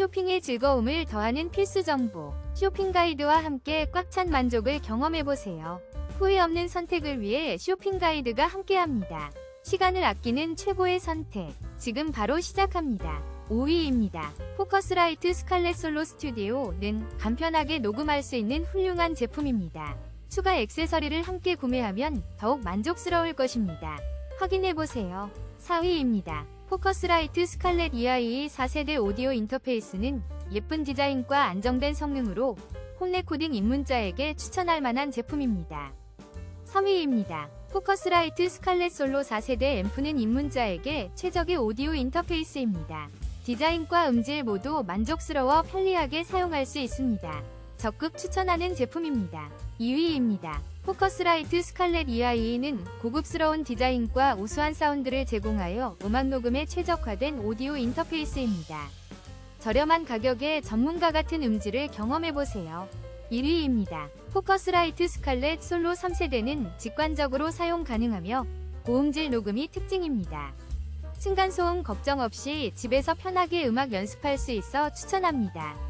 쇼핑의 즐거움을 더하는 필수 정보. 쇼핑 가이드와 함께 꽉 찬 만족을 경험해보세요. 후회 없는 선택을 위해 쇼핑 가이드가 함께합니다. 시간을 아끼는 최고의 선택. 지금 바로 시작합니다. 5위입니다. 포커스라이트 스칼렛 솔로 스튜디오는 간편하게 녹음할 수 있는 훌륭한 제품입니다. 추가 액세서리를 함께 구매하면 더욱 만족스러울 것입니다. 확인해보세요. 4위입니다. 포커스라이트 스칼렛 EIE 4세대 오디오 인터페이스는 예쁜 디자인과 안정된 성능으로 홈 레코딩 입문자에게 추천할 만한 제품입니다. 3위입니다. 포커스라이트 스칼렛 솔로 4세대 앰프는 입문자에게 최적의 오디오 인터페이스입니다. 디자인과 음질 모두 만족스러워 편리하게 사용할 수 있습니다. 적극 추천하는 제품입니다. 2위입니다. 포커스라이트 스칼렛 EIE는 고급스러운 디자인과 우수한 사운드를 제공하여 음악 녹음에 최적화된 오디오 인터페이스입니다. 저렴한 가격에 전문가 같은 음질을 경험해보세요. 1위입니다. 포커스라이트 스칼렛 솔로 3세대는 직관적으로 사용 가능하며 고음질 녹음이 특징입니다. 층간소음 걱정 없이 집에서 편하게 음악 연습할 수 있어 추천합니다.